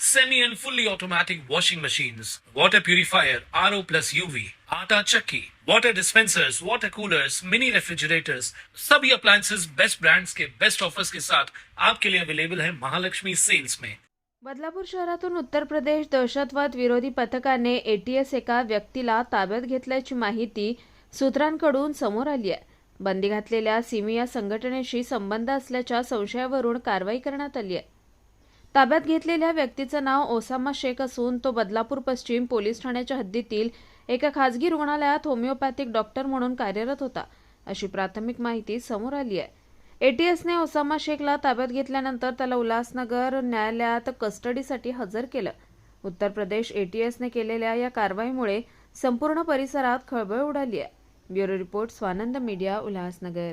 semi and fully automatic washing machines, water purifier, RO plus UV, आटा चक्की, water dispensers, water coolers, mini refrigerators, सभी appliances. Best brands के best offers के साथ आपके लिए अवेलेबल है महालक्ष्मी सेल्स में बदलापूर शहरातून उत्तर प्रदेश दहशतवाद विरोधी पथकाने एटीएस एका व्यक्तीला ताब्यात घेतल्याची माहिती सूत्रांकडून समोर आली आहे. बंदी घातलेल्या सिमी या संघटनेशी संबंध असल्याच्या संशयावरून कारवाई करण्यात आली आहे. ताब्यात घेतलेल्या व्यक्तीचं नाव ओसामा शेख असून तो बदलापूर पश्चिम पोलीस ठाण्याच्या हद्दीतील एका खाजगी रुग्णालयात होमिओपॅथिक डॉक्टर म्हणून कार्यरत होता अशी प्राथमिक माहिती समोर आली आहे. एटीएसने ओसामा शेखला ताब्यात घेतल्यानंतर त्याला उल्हासनगर न्यायालयात कस्टडीसाठी हजर केलं. उत्तर प्रदेश एटीएसने केलेल्या या कारवाईमुळे संपूर्ण परिसरात खळबळ उडाली आहे. Bureau report Swanand media Ulhasnagar.